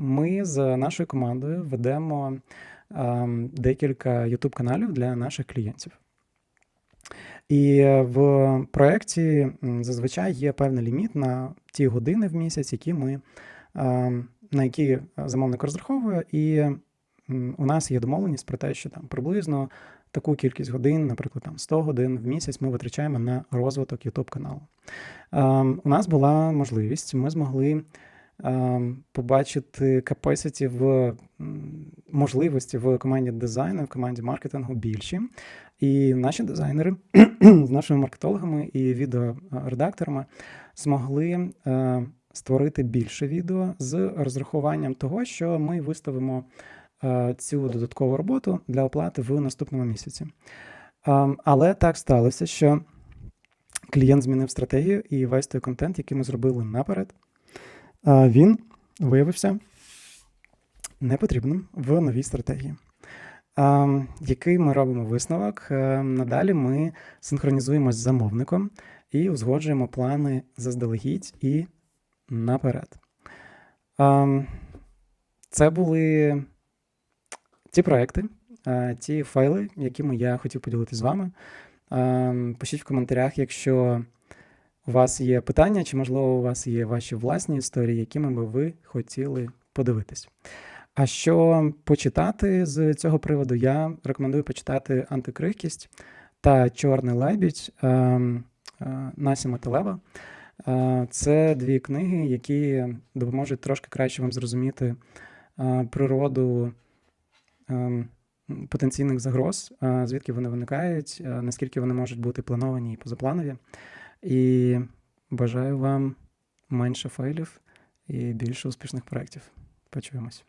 ми з нашою командою ведемо ем, декілька YouTube каналів для наших клієнтів. І в проєкті зазвичай є певний ліміт на ті години в місяць, які ми, ем, на які замовник розраховує, і у нас є домовленість про те, що там приблизно таку кількість годин, наприклад, там 100 годин в місяць, ми витрачаємо на розвиток YouTube каналу. Ем, У нас була можливість, ми змогли побачити capacity в можливості в команді дизайну, в команді маркетингу більші. І наші дизайнери з нашими маркетологами і відеоредакторами змогли е, створити більше відео з розрахуванням того, що ми виставимо е, цю додаткову роботу для оплати в наступному місяці. Ем, Але так сталося, що клієнт змінив стратегію, і весь той контент, який ми зробили наперед, він виявився непотрібним в новій стратегії. Який ми робимо висновок? Ем, Надалі ми синхронізуємося з замовником і узгоджуємо плани заздалегідь і наперед. Це були ті проекти, е, ті файли, якими я хотів поділитися з вами. Пишіть в коментарях, якщо у вас є питання, чи, можливо, у вас є ваші власні історії, якими би ви хотіли подивитись. А що почитати з цього приводу, я рекомендую почитати Антикрихкість та Чорний лебідь ем, е, Насіма Телеба. Е, Це дві книги, які допоможуть трошки краще вам зрозуміти е, природу ем, потенційних загроз, звідки вони виникають, наскільки вони можуть бути плановані і позапланові. І бажаю вам менше фейлів і більше успішних проєктів. Почуємось.